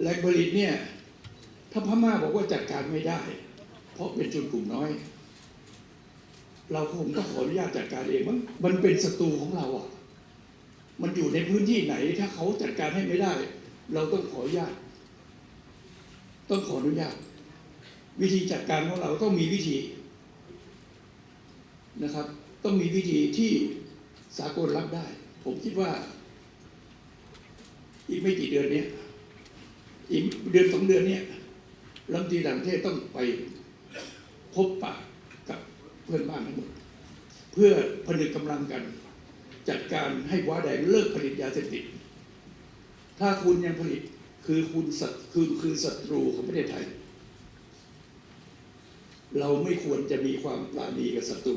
แหล่งผลิตเนี่ยถ้าพม่าบอกว่าจัดการไม่ได้ เพราะเป็นชนกลุ่มน้อย เราคงต้องขออนุญาตจัดการเองมันมันเป็นศัตรูของเราอะ มันอยู่ในพื้นที่ไหน ถ้าเขาจัดการให้ไม่ได้ เราต้องขออนุญาต ต้องขออนุญาต วิธีจัดการของเราต้องมีวิธีนะครับ ต้องมีวิธีที่สากลรับได้ ผมคิดว่า อีกไม่กี่เดือนเนี้ย อีกเดือนสองเดือนเนี้ยรัฐมนตรีต่างประเทศต้องไปพบปะกับเพื่อนบ้านทั้งหมด เพื่อผนึกกำลังกัน จัดการให้ว้าแดงเลิกผลิตยาเสพติด ถ้าคุณยังผลิตคือคุณศัตคือคือศัตรูของประเทศไทย เราไม่ควรจะมีความปราณีกับศัตรู